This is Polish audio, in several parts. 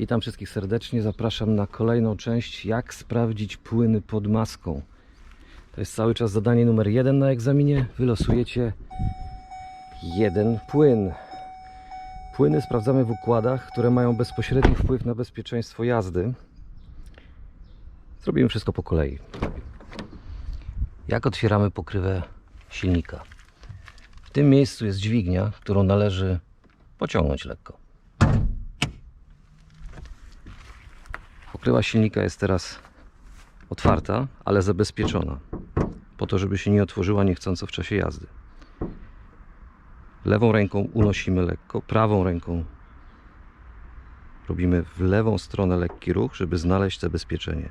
Witam wszystkich serdecznie. Zapraszam na kolejną część, jak sprawdzić płyny pod maską. To jest cały czas zadanie numer jeden na egzaminie. Wylosujecie jeden płyn. Płyny sprawdzamy w układach, które mają bezpośredni wpływ na bezpieczeństwo jazdy. Zrobimy wszystko po kolei. Jak otwieramy pokrywę silnika? W tym miejscu jest dźwignia, którą należy pociągnąć lekko. Pokrywa silnika jest teraz otwarta, ale zabezpieczona. Po to, żeby się nie otworzyła niechcąco w czasie jazdy. Lewą ręką unosimy lekko, prawą ręką robimy w lewą stronę lekki ruch, żeby znaleźć zabezpieczenie.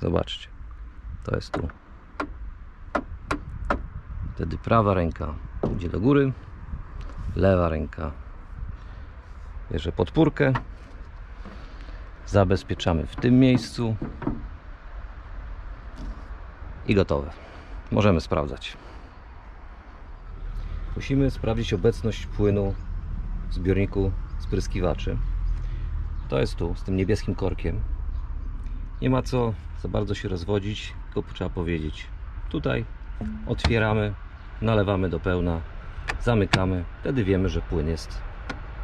Zobaczcie. To jest tu. Wtedy prawa ręka idzie do góry, lewa ręka bierze podpórkę. Zabezpieczamy w tym miejscu i gotowe. Możemy sprawdzać. Musimy sprawdzić obecność płynu w zbiorniku spryskiwaczy. To jest tu, z tym niebieskim korkiem. Nie ma co za bardzo się rozwodzić, tylko trzeba powiedzieć. Tutaj otwieramy, nalewamy do pełna, zamykamy. Wtedy wiemy, że płyn jest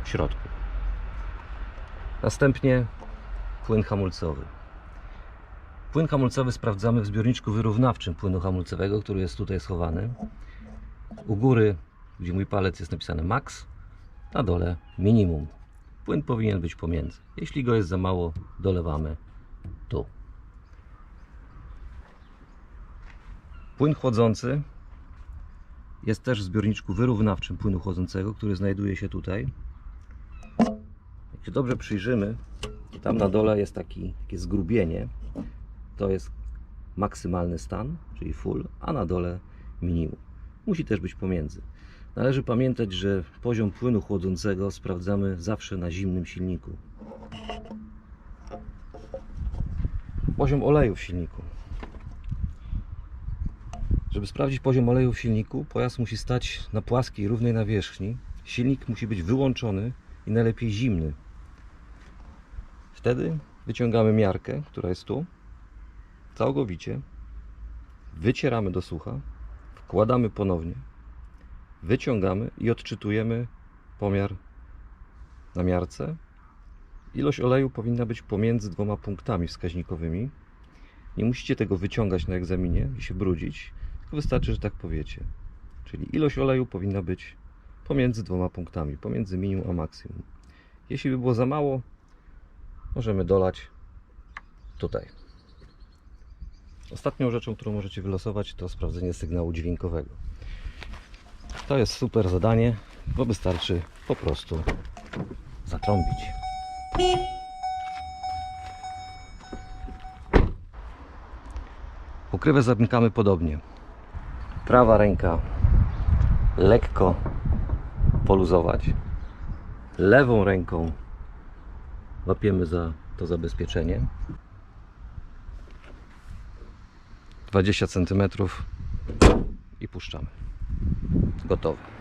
w środku. Następnie płyn hamulcowy. Płyn hamulcowy sprawdzamy w zbiorniczku wyrównawczym płynu hamulcowego, który jest tutaj schowany. U góry, gdzie mój palec jest napisane max, na dole minimum. Płyn powinien być pomiędzy. Jeśli go jest za mało, dolewamy tu. Płyn chłodzący jest też w zbiorniczku wyrównawczym płynu chłodzącego, który znajduje się tutaj. Jak się dobrze przyjrzymy, tam na dole jest taki, takie zgrubienie. To jest maksymalny stan, czyli full, a na dole minimum. Musi też być pomiędzy. Należy pamiętać, że poziom płynu chłodzącego sprawdzamy zawsze na zimnym silniku. Poziom oleju w silniku. Żeby sprawdzić poziom oleju w silniku, pojazd musi stać na płaskiej, równej nawierzchni. Silnik musi być wyłączony i najlepiej zimny. Wtedy wyciągamy miarkę, która jest tu, całkowicie, wycieramy do sucha, wkładamy ponownie, wyciągamy i odczytujemy pomiar na miarce. Ilość oleju powinna być pomiędzy dwoma punktami wskaźnikowymi. Nie musicie tego wyciągać na egzaminie i się brudzić, tylko wystarczy, że tak powiecie. Czyli ilość oleju powinna być pomiędzy dwoma punktami, pomiędzy minimum a maksimum. Jeśli by było za mało, możemy dolać tutaj. Ostatnią rzeczą, którą możecie wylosować, to sprawdzenie sygnału dźwiękowego. To jest super zadanie, bo wystarczy po prostu zatrąbić. Pokrywę zamykamy podobnie. Prawa ręka lekko poluzować. Lewą ręką łapiemy za to zabezpieczenie. 20 cm i puszczamy. Gotowe.